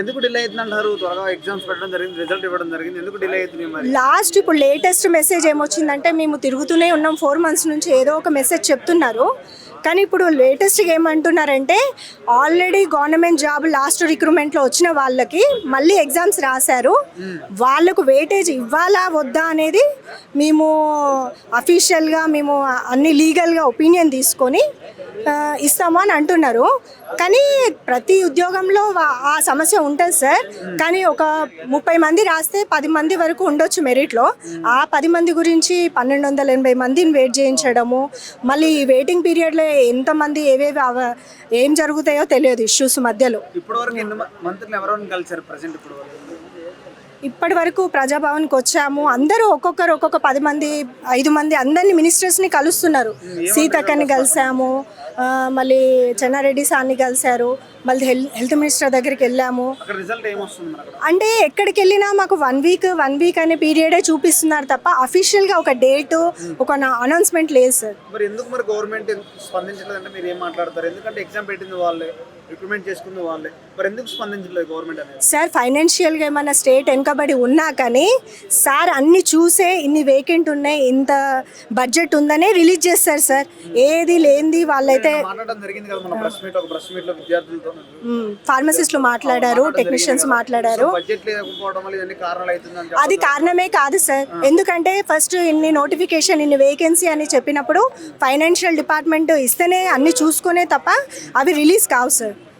ఎందుకు డిలే త్వరగా ఎగ్జామ్స్ పెట్టడం జరిగింది రిజల్ట్ ఇవ్వడం జరిగింది. ఎందుకు డిలే అవుతుంది మరి? లాస్ట్ ఇప్పుడు లేటెస్ట్ మెసేజ్ ఏమొచ్చిందంటే మేము తిరుగుతూనే ఉన్నాం. ఫోర్ మంత్స్ నుంచి ఏదో ఒక మెసేజ్ చెప్తున్నారు. కానీ ఇప్పుడు లేటెస్ట్గా ఏమంటున్నారంటే ఆల్రెడీ గవర్నమెంట్ జాబ్ లాస్ట్ రిక్రూట్మెంట్లో వచ్చిన వాళ్ళకి మళ్ళీ ఎగ్జామ్స్ రాశారు. వాళ్ళకు వెయిటేజ్ ఇవ్వాలా వద్దా అనేది మేము అఫీషియల్గా మేము అన్ని లీగల్గా ఒపీనియన్ తీసుకొని ఇస్తాము అని అంటున్నారు. కానీ ప్రతి ఉద్యోగంలో ఆ సమస్య ఉంటుంది సార్. కానీ ఒక ముప్పై మంది రాస్తే పది మంది వరకు ఉండొచ్చు మెరిట్లో. ఆ పది మంది గురించి పన్నెండు వందల ఎనభై మందిని వెయిట్ చేయించడము మళ్ళీ వెయిటింగ్ పీరియడ్లో ఎంతమంది ఏవేవి అవ- ఏం జరుగుతాయో తెలియదు ఇష్యూస్ మధ్యలో. ఇప్పటి ఇప్పటి వరకు ప్రజాభవన్కి వచ్చాము. అందరూ ఒక్కొక్కరు ఒక్కొక్క పది మంది ఐదు మంది అందరినీ మినిస్టర్స్ని కలుస్తున్నారు. సీతక్కని కలిసాము. మళ్ళీ చెన్నారెడ్డి సార్ని కలిశారు. మళ్ళీ హెల్త్ హెల్త్ మినిస్టర్ దగ్గరికి వెళ్ళాము. అంటే ఎక్కడికి వెళ్ళినా మాకు వన్ వీక్ వన్ వీక్ అనే పీరియడే చూపిస్తున్నారు తప్ప అఫీషియల్గా ఒక డేట్ ఒక అనౌన్స్మెంట్ లేదు సార్. మరి ఎందుకు మరి గవర్నమెంట్ స్పందించలేదంటే మీరు ఏం మాట్లాడతారు? ఎందుకంటే ఎగ్జామ్ పెట్టింది వాళ్ళే రిక్రూట్మెంట్ చేసుకుంది వాళ్ళే. మరి ఎందుకు స్పందించలేదు గవర్నమెంట్ అనేది? సార్ ఫైనాన్షియల్గా ఏమైనా స్టేట్ వెనుకబడి ఉన్నా కానీ సార్ అన్ని చూసే ఇన్ని వేకెంట్ ఉన్నాయి ఇంత బడ్జెట్ ఉందనే రిలీజ్ చేస్తారు సార్. ఏది లేనిది వాళ్ళైతే ఫార్మసిస్టులు మాట్లాడారు టెక్నీషియన్స్ మాట్లాడారు. అది కారణమే కాదు సార్. ఎందుకంటే ఫస్ట్ ఇన్ని నోటిఫికేషన్ ఇన్ని వేకెన్సీ అని చెప్పినప్పుడు ఫైనాన్షియల్ డిపార్ట్మెంట్ ఇస్తేనే అన్ని చూసుకునే తప్ప అవి రిలీజ్ కావు సార్.